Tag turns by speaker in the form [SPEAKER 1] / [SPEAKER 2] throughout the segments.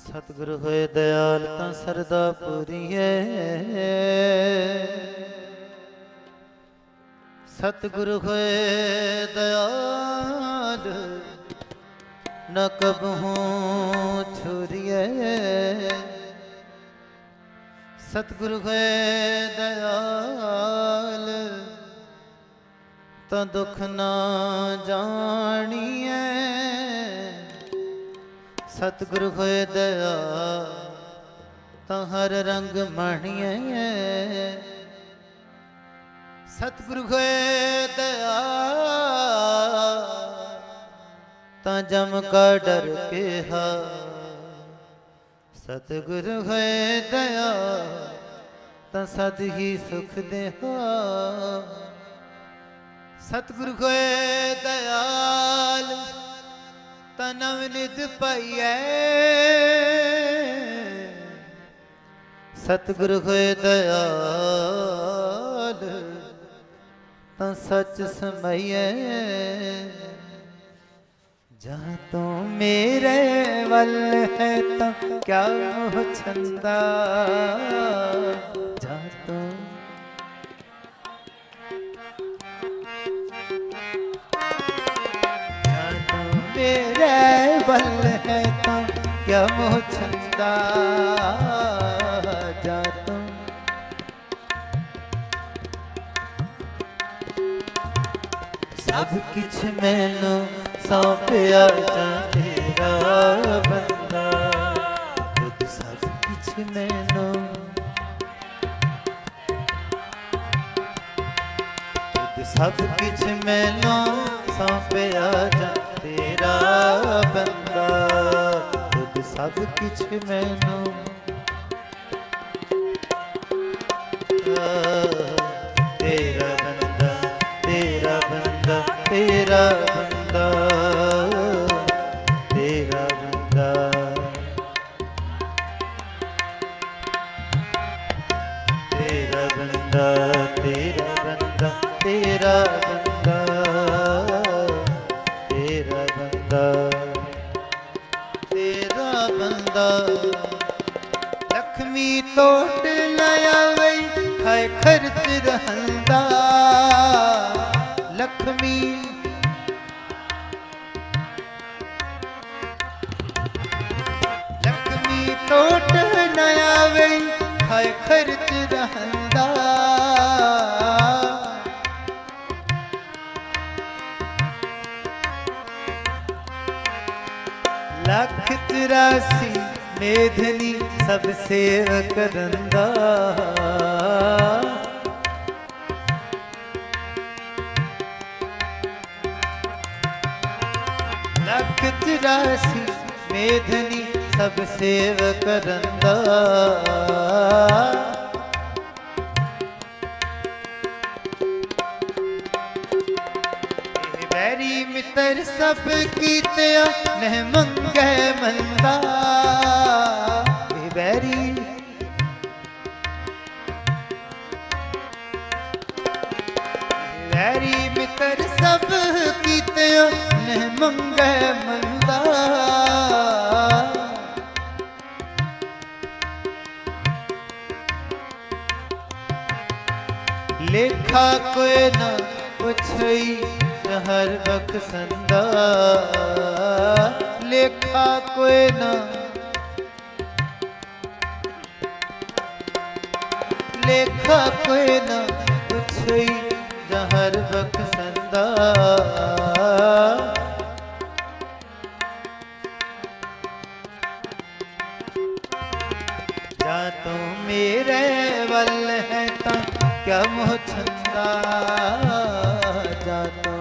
[SPEAKER 1] ਸਤਿਗੁਰ ਹੋਏ ਦਇਆਲ ਤਾਂ ਸਰਦਾ ਪੂਰੀਏ। ਸਤਿਗੁਰ ਹੋਏ ਦਇਆਲ ਨ ਕਬਹੂ ਛੁਰੀਏ। ਸਤਿਗੁਰ ਹੋਏ ਦਇਆਲ ਤਾਂ ਦੁੱਖ ਨਾ ਜਾਣੀਏ। ਸਤਿਗੁਰ ਹੋਏ ਦਇਆ, ਤਾਂ ਹਰ ਰੰਗ ਮਣੀਏ ਸਤਿਗੁਰ ਹੋਏ ਦਇਆ, ਤਾਂ ਜਮ ਕਾ ਡਰ ਕੇਹਾ। ਸਤਿਗੁਰ ਹੋਏ ਦਇਆ, ਤਾਂ ਸਦ ਹੀ ਸੁਖ ਦੇਹਾ। ਸਤਿਗੁਰ ਹੋਏ ਦਇਆਲ ਤਨਵ ਨਿਧ ਪਈਐ। ਸਤਿਗੁਰ ਹੋਏ ਦਇਆਲ, ਤਾਂ ਸੱਚ ਸਮਈਐ। ਜਾਂ ਤੂੰ ਮੇਰੇ ਵੱਲ ਹੈ ਤਾਂ ਕਿਆ ਮੋਹ ਛੰਦਾ। ਜਾ ਤੂੰ पल है तो क्या मोह छंदा जा तुम सब किछ मैनू सौंपया जा तेरा बंदा खुद सब किछ मैनू खुद सब किछ मैनू ਸੌਂਪਿਆ ਜਾ ਕਿਛ ਮੈਨੂੰ ਤੇਰਾ ਬੰਦਾ ਤੇਰਾ ਬੰਦਾ ਤੇਰਾ ਬੰਦਾ ਤੇਰਾ ਬੰਦਾ ਤੇਰਾ ਬੰਦਾ ਖਰਚ ਰਹੰਦਾ। ਲਖਮੀ। ਲਖਮੀ ਟੋਟ ਨ ਆਵੇ ਖਾਏ ਖਰਚ ਰਹੰਦਾ। ਲੱਖ 84 ਮੇਧਨੀ ਸਭ ਸੇਵ ਕਰੰਦਾ ਲੱਖ 84 ਮੇਧਨੀ ਸਭ ਸੇਵ ਕਰੰਦਾ ਇਹ ਵੈਰੀ ਮਿੱਤਰ ਸਭ ਕੀਤਿਆ ਨਹਿ ਮੰਗੈ ਮੰਦਾ ਵੈਰੀ ਵੈਰੀ ਮਿੱਤਰ ਸਭ ਕੀਤਿਆ मंगे मंदा लेखा कोई न पुछई तो हर बखसंदा लेखा कोई न लेखा कोई न पुछई तो हर बखसंदा ਬਖਸੰਦਾ ਜਾ ਤੂੰ ਮੇਰੇ ਵੱਲ ਹੈ ਤਾਂ ਕਿਆ ਮੋਹ ਛੰਦਾ ਜਾ ਤੂੰ।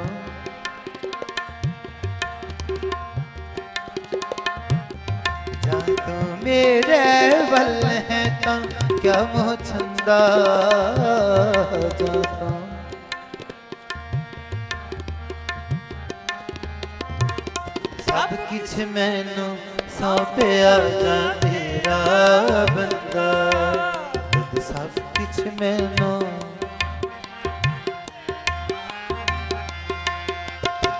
[SPEAKER 1] ਜਾ ਤੂੰ ਮੇਰੇ ਵੱਲ ਹੈ ਤਾਂ ਕਿਆ ਮੋਹ ਛੰਦਾ ਜਾ ਤੂੰ ਮੈਨੂੰ ਸੌਂਪਿਆ ਜਾ ਤੇਰਾ ਬੰਦਾ। ਤੁਧ ਸਭ ਕਿਛ ਮੈਨੂੰ।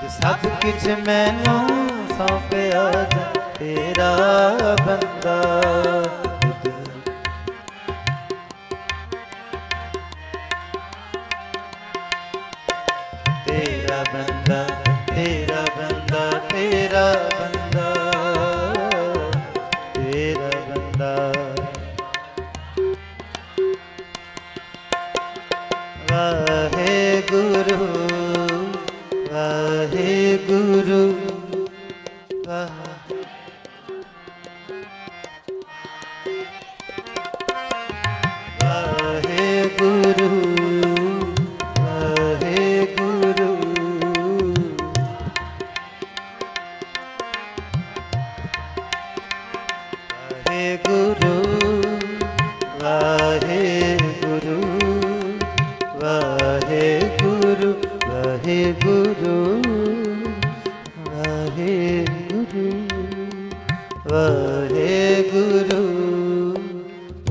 [SPEAKER 1] ਸਭ ਕਿਛ ਮੈਨੂੰ ਸੌਂਪਿਆ ਜਾ ਤੇਰਾ ਬੰਦਾ। ਤੇਰਾ ਬੰਦਾ ਤੇਰਾ ਬੰਦਾ, ਤੇਰਾ ਵਾਹਿਗੁਰੂ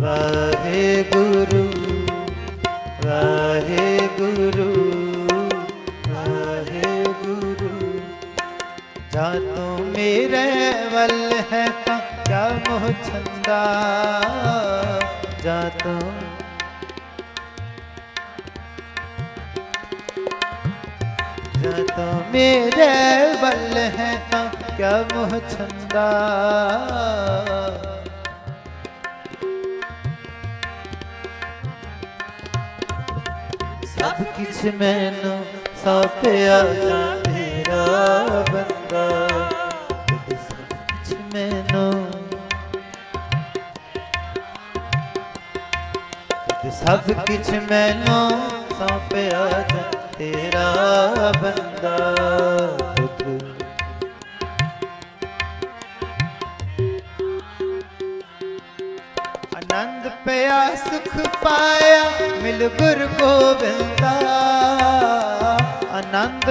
[SPEAKER 1] ਵਾਹਿਗੁਰੂ ਵਾਹਿਗੁਰੂ ਵਾਹਿਗੁਰੂ ਜਾ ਤੂੰ ਮੇਰੇ ਵੱਲ ਹੈ ਤਾਂ ਕਿਆ ਮੋਹ ਛੰਦਾ। ਜਾ ਤੂੰ ਜਾ ਤੂੰ ਮੇਰੇ ਵੱਲ ਹੈ ਤਾਂ ਕਿਆ ਮੋਹ ਛੰਦਾ ਸਭ ਕੁਛ ਮੈਨੂੰ ਸੌਂਪਿਆ ਜਾ ਤੇਰਾ ਬੰਦਾ। ਸਭ ਕੁਛ ਮੈਨੂੰ ਸਭ ਕੁਛ ਮੈਨੂੰ ਸੌਂਪਿਆ ਜਾਂ ਤੇਰਾ ਬੰਦਾ। ਸੁਖ ਪਾਇਆ ਮਿਲ ਗੁਰ ਗੋਬਿੰਦਾ। ਆਨੰਦ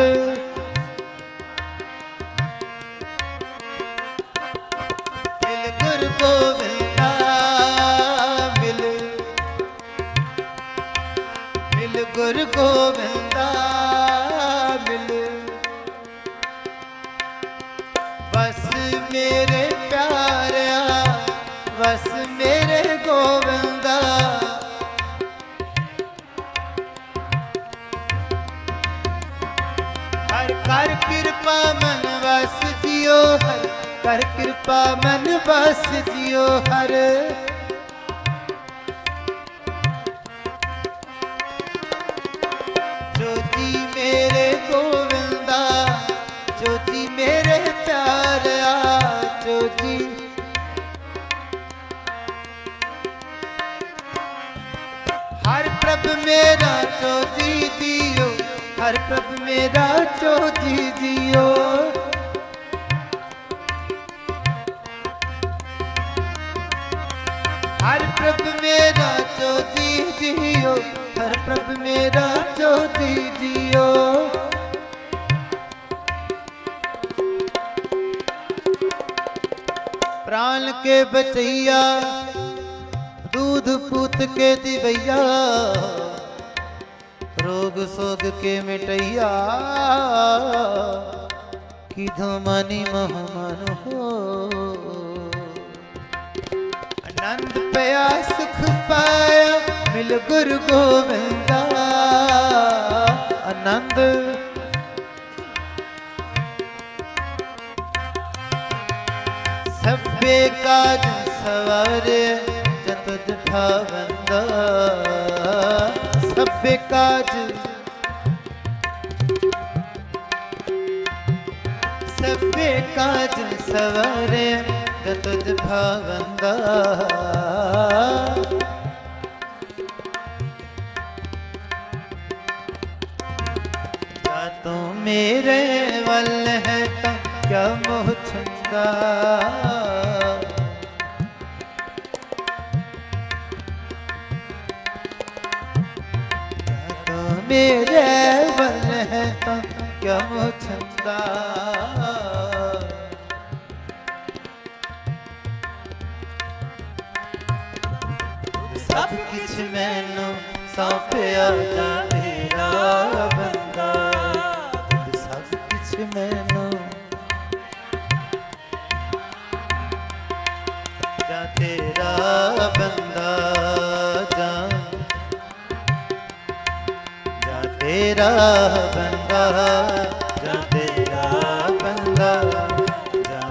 [SPEAKER 1] ਕਰ ਕਿਰਪਾ ਮਨ ਵਸ ਜਿਓ ਹਰ, ਕਰ ਕਿਰਪਾ ਮਨ ਵਸ ਜਿਓ ਹਰ। ਜੋਤੀ ਮੇਰੇ ਗੋਵਿੰਦਾ, ਜੋਤੀ ਮੇਰੇ ਪਿਆਰਿਆ, ਜੋਤੀ ਹਰ ਪ੍ਰਭ ਮੇਰਾ ਜੋਤੀ ਜੀਓ ਹਰ ਪ੍ਰਭ ਮੇਰਾ ਜੋਤੀ ਜੀਓ ਹਰ ਪ੍ਰਭ ਮੇਰਾ ਜੋਤੀ ਜੀਓ ਹਰ ਪ੍ਰਭ ਮੇਰਾ ਜੋਤੀ ਜੀਓ ਪ੍ਰਾਨ ਕੇ ਬਚਈਆ दूध पूत के दिवैया रोग सोग के मिटैया की धमानी महमान हो आनंद पया सुख पाया मिल गुरु गोविंदा आनंद ਸਭੇ ਕਾਜ ਸਵਾਰੇ ਜਤਿ ਠਾਵੰਦਾ ਸਭੇ ਕਾਜ। ਸਭੇ ਕਾਜ ਸਵਾਰੇ ਜਤਿ ਠਾਵੰਦਾ ਜਾ ਤੂੰ ਮੇਰੇ ਵੱਲ ਹੈ ਤਾਂ ਕਿਆ ਮੋਹ ਛੰਦਾ ਮੇਰੇ ਵੱਲ ਹੈ ਤਾਂ ਕਿਆ ਛੰਦਾ ਸਭ ਕੁਛ ਮੈਨੂੰ ਸੌਂਪਿਆ ਜਾ ਤੇਰਾ ਬੰਦਾ ਜਾਂ ਤੇਰਾ ਬੰਦਾ ਜਾਂ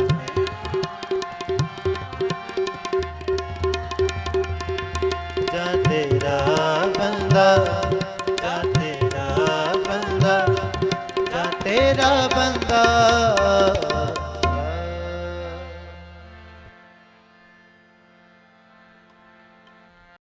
[SPEAKER 1] ਜਾਂ ਤੇਰਾ ਬੰਦਾ ਜਾਂ ਤੇਰਾ ਬੰਦਾ ਜਾਂ ਤੇਰਾ ਬੰਦਾ